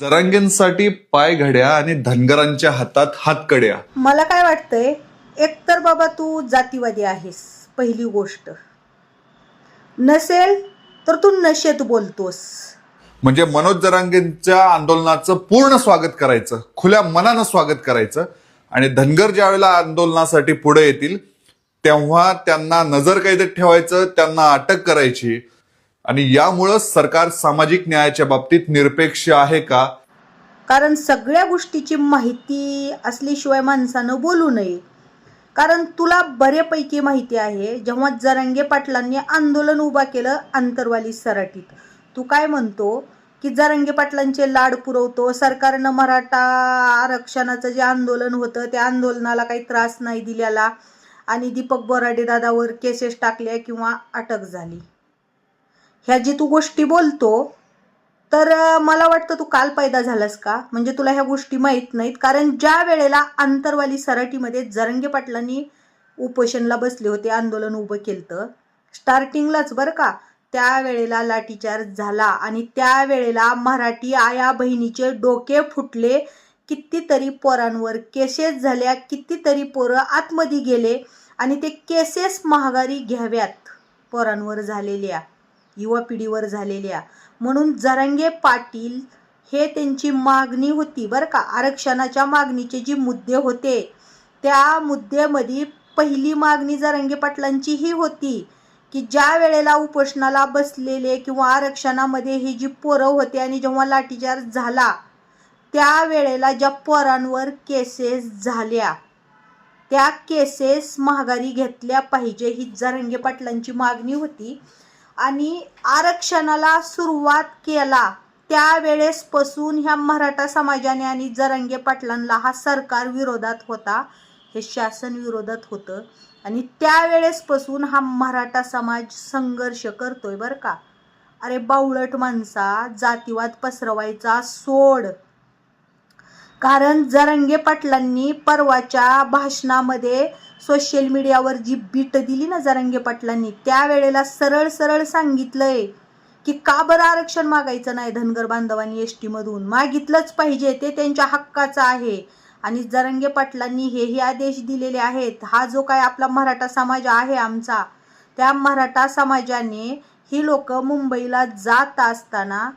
जरांगेंसाठी पाय घड्या आणि धनगरांच्या हातात हातकड्या. मला काय वाटतंय एकतर बाबा तू जातीवादी आहेस पहिली गोष्ट. नसेल तर तू नशेत बोलतोस. म्हणजे मनोज जरांगेंच्या आंदोलनाचं पूर्ण स्वागत करायचं खुल्या मनानं स्वागत करायचं आणि धनगर ज्यावेळेला आंदोलनासाठी पुढे येतील तेव्हा त्यांना नजर कैदेत ठेवायचं त्यांना अटक करायची आणि यामुळं सरकार सामाजिक न्यायाच्या बाबतीत निरपेक्ष आहे का? कारण सगळ्या गोष्टीची माहिती असल्याशिवाय माणसानं बोलू नये. कारण तुला बऱ्यापैकी माहिती आहे जेव्हा जरांगे पाटलांनी आंदोलन उभा केलं आंतरवाली सराटीत. तू काय म्हणतो? की जरांगे पाटलांचे लाड पुरवतो सरकारनं मराठा आरक्षणाचं जे आंदोलन होतं त्या आंदोलनाला काही त्रास नाही दिलेला. आणि दीपक बोराडे दादावर केसेस टाकल्या किंवा अटक झाली. ह्या जी तू गोष्टी बोलतो तर मला वाटतं तू काल पैदा झालास का? म्हणजे तुला ह्या गोष्टी माहीत नाहीत. कारण ज्या वेळेला आंतरवाली सराटीमध्ये जरंगे पाटलांनी उपोषणला बसले होते आंदोलन उभं केलं स्टार्टिंगलाच बरं का त्यावेळेला लाठीचार्ज झाला आणि त्यावेळेला मराठी आया बहिणीचे डोके फुटले. कितीतरी पोरांवर केसेस झाल्या कितीतरी पोरं आतमध्ये गेले आणि ते केसेस महागारी घ्याव्यात पोरांवर झालेल्या. युवा पिढीवर झालेल्या. म्हणून जरंगे पाटील हे त्यांची मागणी होती बरं का. आरक्षणाच्या मागणीचे जे मुद्दे होते त्या मुद्द्यामध्ये पहिली मागणी जरंगे पाटलांची ही होती की ज्या वेळेला उपोषणाला बसलेले किंवा आरक्षणामध्ये ही जी पोरं होते आणि जेव्हा लाठीचार्ज झाला त्या वेळेला ज्या पोरांवर केसेस झाल्या त्या केसेस महागारी घेतल्या पाहिजे ही जरंगे पाटलांची मागणी होती. आणि आरक्षणाला सुरुवात केला. त्यावेळेसपासून ह्या मराठा समाजाने आणि जरंगे पाटलांना हा सरकार विरोधात होता. हे शासन विरोधात होतं. आणि त्यावेळेसपासून हा मराठा समाज संघर्ष करतोय बरं का. अरे बावळट माणसा जातीवाद पसरवायचा सोड. कारण जरंगे पाटलांनी परवाच्या भाषणामध्ये सोशल मीडियावर जी बीट दिली ना जरंगे पाटलांनी त्यावेळेला सरळ सरळ सांगितलंय की का बरं आरक्षण मागायचं नाही धनगर बांधवांनी एस टीमधून मागितलंच पाहिजे ते त्यांच्या हक्काचं आहे. आणि जरंगे पाटलांनी हेही आदेश दिलेले आहेत हा जो काय आपला मराठा समाज आहे आमचा त्या मराठा समाजाने ही लोक मुंबईला जात असताना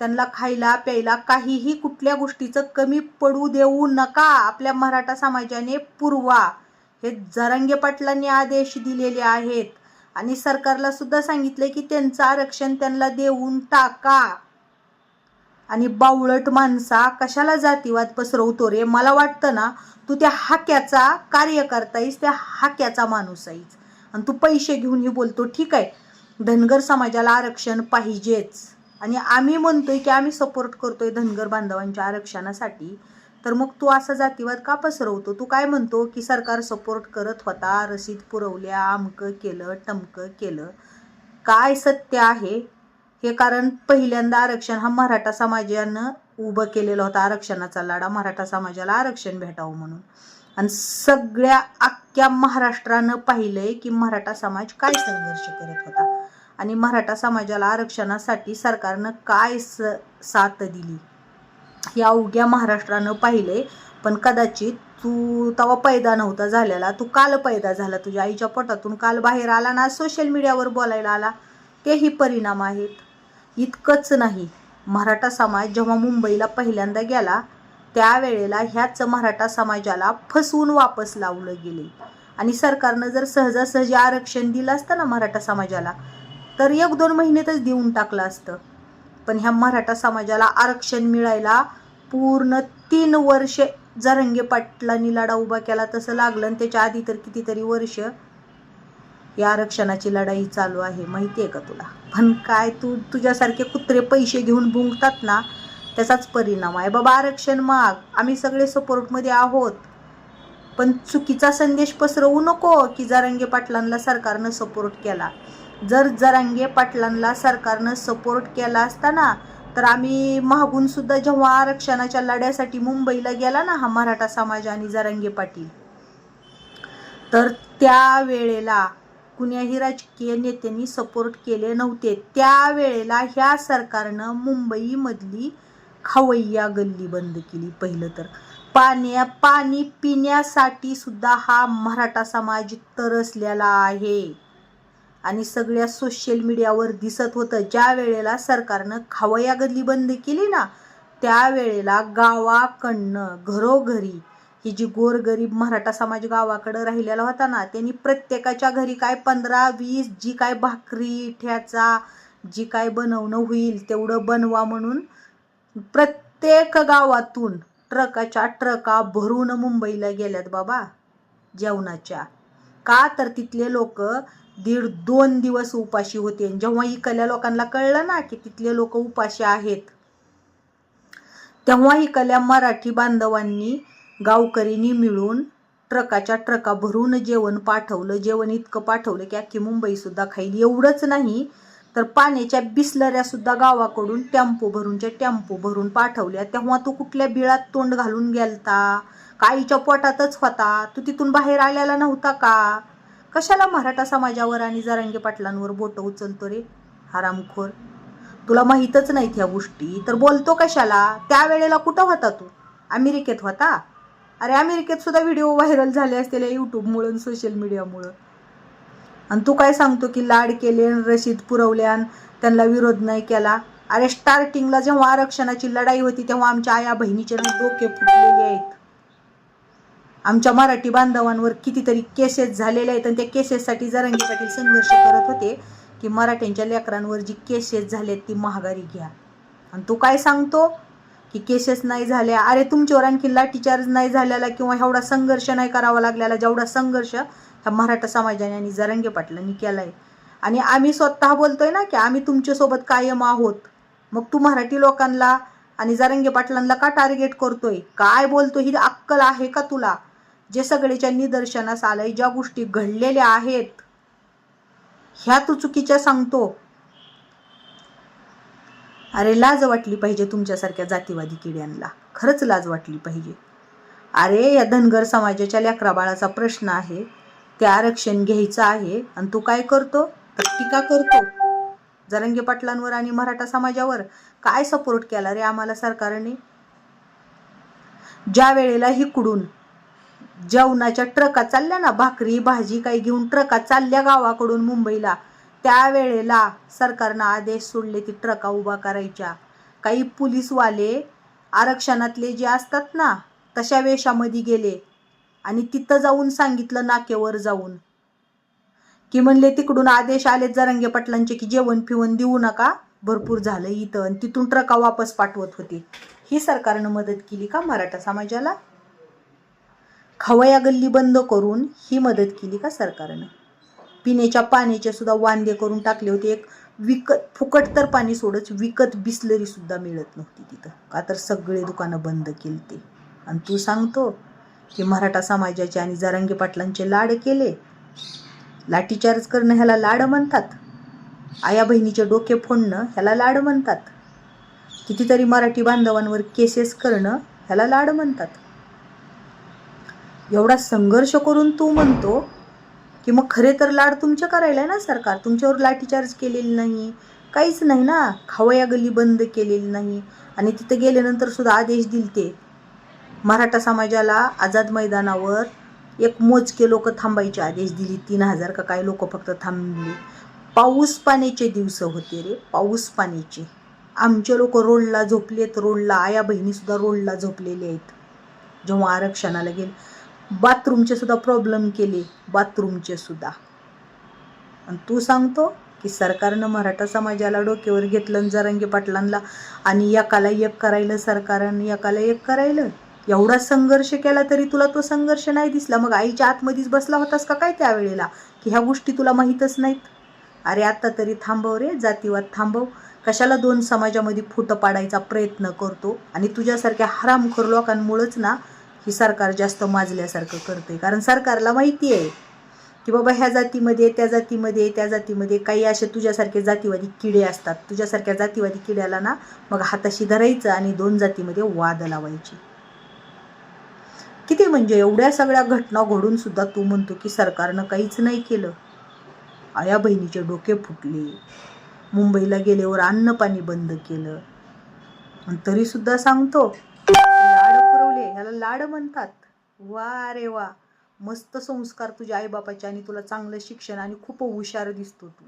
त्यांना खायला प्यायला काहीही कुठल्या गोष्टीचं कमी पडू देऊ नका. आपल्या मराठा समाजाने पुरवा. हे जरंगे पाटलांनी आदेश दिलेले आहेत. आणि सरकारला सुद्धा सांगितले की त्यांचं आरक्षण त्यांना देऊन टाका. आणि बावळट माणसा कशाला जातीवाद पसरवतो रे? मला वाटतं ना तू त्या हाक्याचा कार्यकर्ताईस त्या हाक्याचा माणूस आहेस. आणि तू पैसे घेऊन हे बोलतो ठीक आहे. धनगर समाजाला आरक्षण पाहिजेच. आणि आम्ही म्हणतोय की आम्ही सपोर्ट करतोय धनगर बांधवांच्या आरक्षणासाठी. तर मग तू असा जातीवाद का पसरवतो? तू काय म्हणतो की सरकार सपोर्ट करत होता रसीद पुरवल्या अमकं केलं टमकं केलं. काय सत्य आहे? हे कारण पहिल्यांदा आरक्षण हा मराठा समाजानं उभं केलेला होता आरक्षणाचा लढा मराठा समाजाला आरक्षण भेटावं म्हणून. आणि सगळ्या अख्ख्या महाराष्ट्रानं पाहिलंय की मराठा समाज काय संघर्ष करत होता. आणि मराठा समाजाला आरक्षणासाठी सरकारनं काय स साथ दिली? या अवघ्या महाराष्ट्रानं पाहिले पण कदाचित तू तवा पैदा नव्हता झालेला. तू काल पैदा झाला. तुझ्या आईच्या पोटातून काल बाहेर आला ना सोशल मीडियावर बोलायला आला. तेही परिणाम आहेत. इतकंच नाही. मराठा समाज जेव्हा मुंबईला पहिल्यांदा गेला त्यावेळेला ह्याच मराठा समाजाला फसवून वापस लावलं गेले. आणि सरकारनं जर सहजासहजी आरक्षण दिलं असतं ना मराठा समाजाला तर एक दोन महिन्यातच देऊन टाकलं असतं. पण ह्या मराठा समाजाला आरक्षण मिळायला पूर्ण तीन वर्ष जरंगे पाटलांनी लढा उभा केला तसं लागलं आणि त्याच्या आधी तर कितीतरी वर्ष या आरक्षणाची लढाई चालू आहे माहिती आहे का तुला? पण काय तू तुझ्यासारखे कुत्रे पैसे घेऊन भुंकतात ना त्याचाच परिणाम आहे. बाबा आरक्षण माग. आम्ही सगळे सपोर्टमध्ये आहोत. पण चुकीचा संदेश पसरवू नको की जरांगे पाटलांना सरकारनं सपोर्ट केला. जर जरांगे पाटलांना सरकारनं सपोर्ट केला असता ना तर आम्ही मागून सुद्धा जेव्हा आरक्षणाच्या लढ्यासाठी मुंबईला गेला ना हा मराठा समाज आणि जरांगे पाटील तर त्यावेळेला कुण्याही राजकीय नेत्यांनी सपोर्ट केले नव्हते. त्यावेळेला ह्या सरकारनं मुंबईमधली खवय्या गल्ली बंद केली पहिलं तर. पाण्या पाणी पिण्यासाठी सुद्धा हा मराठा समाज तरसलेला आहे. आणि सगळ्या सोशल मीडियावर दिसत होतं. ज्या वेळेला सरकारनं खावया गल्ली बंद केली ना त्यावेळेला गावाकडनं घरोघरी ही जी गोरगरीब मराठा समाज गावाकडं राहिलेला होता ना त्यांनी प्रत्येकाच्या घरी काय पंधरा वीस जी काय भाकरी ठ्याचा जी काय बनवणं होईल तेवढं बनवा म्हणून प्रत्येक गावातून ट्रकाच्या ट्रका भरून मुंबईला गेल्यात बाबा जेवणाच्या. का तर तिथले लोक दीड दोन दिवस उपाशी होते. जेव्हा इकल्या लोकांना कळलं ना की तिथले लोक उपाशी आहेत तेव्हा इकल्या मराठी बांधवांनी गावकरींनी मिळून ट्रकाच्या ट्रका भरून जेवण पाठवलं. जेवण इतकं पाठवलं की अख्खी मुंबई सुद्धा खाईल. एवढंच नाही तर पाण्याच्या बिसलऱ्या सुद्धा गावाकडून टेम्पो भरूनच्या टेम्पो भरून पाठवल्या. तेव्हा तू कुठल्या बिळात तोंड घालून गेलता? काईच्या पोटातच होता. तू तिथून बाहेर आलेला नव्हता का? कशाला मराठा समाजावर आणि जरांगे पाटलांवर बोटं उचलतो रे? हरामखोर. तुला माहीतच नाहीत ह्या गोष्टी तर बोलतो कशाला? त्यावेळेला कुठं होता तू? अमेरिकेत होता? अरे अमेरिकेत सुद्धा व्हिडिओ व्हायरल झाले असतील यूट्यूबमुळं सोशल मीडियामुळं आणि तू काय सांगतो की लाड केले आणि रशीद पुरवल्यान त्यांना विरोध नाही केला? अरे स्टार्टिंगला जेव्हा आरक्षणाची लढाई होती तेव्हा आमच्या आया बहिणीचे डोके फुटलेले आहेत. आमच्या मराठी बांधवांवर कितीतरी केसेस झालेले आहेत आणि त्या केसेससाठी जरांगी पाटील संघर्ष करत होते की मराठ्यांच्या लेकरांवर जी केसेस झालेत ती महागारी घ्या. आणि तो काय सांगतो? की केसेस नाही झाल्या. अरे तुमच्यावर आणखी लाठीचार्ज नाही झालेला किंवा एवढा संघर्ष नाही करावा लागलेला. जेवढा संघर्ष ह्या मराठा समाजाने आणि जरंगे पाटलांनी आहे आणि आम्ही स्वतः बोलतोय ना की आम्ही तुमच्यासोबत कायम आहोत. मग तू मराठी लोकांना आणि जरंगे पाटलांना का टार्गेट करतोय? काय बोलतोय? ही अक्कल आहे का तुला? जे सगळेच्या निदर्शनास आलंय ज्या गोष्टी घडलेल्या आहेत ह्या तू चुकीच्या सांगतो. अरे लाज वाटली पाहिजे तुमच्यासारख्या जातीवादी किड्यांना. खरंच लाज वाटली पाहिजे. अरे या धनगर समाजाच्या लेकरा बाळाचा प्रश्न आहे. ते आरक्षण घ्यायचं आहे आणि तू काय करतो? तर टीका करतो. जरंगे पाटलांवर आणि मराठा समाजावर काय सपोर्ट केला रे आम्हाला सरकारने? ज्या वेळेला हिकडून जेवणाच्या ट्रका चालल्या ना भाकरी भाजी काही घेऊन ट्रका चालल्या गावाकडून मुंबईला. त्यावेळेला सरकारनं आदेश सोडले ती ट्रका उभा करायच्या. काही पोलीसवाले आरक्षणातले जे असतात ना तशा वेशामध्ये गेले आणि तिथं जाऊन सांगितलं नाकेवर जाऊन. की म्हणले तिकडून आदेश आले जरंगे पाटलांचे की जेवण फिवण देऊ नका. भरपूर झालं इथं. आणि तिथून ट्रका वापस पाठवत होती. ही सरकारनं मदत केली का मराठा समाजाला? खवया गल्ली बंद करून ही मदत केली का सरकारनं? पिण्याच्या पाण्याचे सुद्धा वांदे करून टाकले होते. एक विकत फुकट तर पाणी सोडच विकत बिसलरी सुद्धा मिळत नव्हती तिथं. का तर सगळे दुकानं बंद केली ते आणि तू सांगतो की मराठा समाजाचे आणि जरंगे पाटलांचे लाड केले. लाठीचार्ज करणं ह्याला लाड म्हणतात. आया बहिणीचे डोके फोडणं ह्याला लाड म्हणतात. कितीतरी मराठी बांधवांवर केसेस करणं ह्याला लाड म्हणतात. एवढा संघर्ष करून तू म्हणतो की मग खरे तर लाड तुमच्या करायला ना सरकार? तुमच्यावर लाठीचार्ज केलेली नाही काहीच नाही ना. खावया गल्ली बंद केलेली नाही. आणि तिथं गेल्यानंतर सुद्धा आदेश दिल ते मराठा समाजाला आझाद मैदानावर एक मोजके लोक थांबायचे आदेश दिली. तीन हजार का काय लोक फक्त थांबले. पाऊस पाण्याचे दिवस होते रे. पाऊस पाण्याचे. आमचे लोक रोडला झोपलेत. रोडला आया बहिणीसुद्धा रोडला झोपलेले आहेत. जेव्हा आरक्षणाला गेले. बाथरूमचे सुद्धा प्रॉब्लेम केले. बाथरूमचे सुद्धा. आणि तू सांगतो की सरकारनं मराठा समाजाला डोक्यावर घेतलं जरंगे पाटलांना आणि एकाला एक करायलं सरकारनं एकाला एक करायलं. एवढा संघर्ष केला तरी तुला तो संघर्ष नाही दिसला. मग आईच्या आतमध्येच बसला होतास का काय त्यावेळेला? की ह्या गोष्टी तुला माहीतच नाहीत? अरे आत्ता तरी थांबव रे जातीवाद थांबव. कशाला दोन समाजामध्ये फुटं पाडायचा प्रयत्न करतो? आणि तुझ्यासारख्या हरामखोर लोकांमुळंच ना ही सरकार जास्त माजल्यासारखं करते कारण सरकारला माहिती आहे की बाबा ह्या जातीमध्ये त्या जातीमध्ये त्या जातीमध्ये काही असे तुझ्यासारखे जातीवादी किडे असतात. तुझ्यासारख्या जातीवादी किड्याला ना मग हाताशी धरायचं आणि दोन जातीमध्ये वाद लावायची. किती म्हणजे एवढ्या सगळ्या घटना घडून सुद्धा तू म्हणतो की सरकारनं काहीच नाही केलं. आया बहिणीचे डोके फुटले. मुंबईला गेल्यावर अन्न पाणी बंद केलं. आणि तरी सुद्धा सांगतो ह्याला लाड म्हणतात. वा रे वा. मस्त संस्कार तुझ्या आईबापाचे आणि तुला चांगलं शिक्षण आणि खूप हुशार दिसतो तू.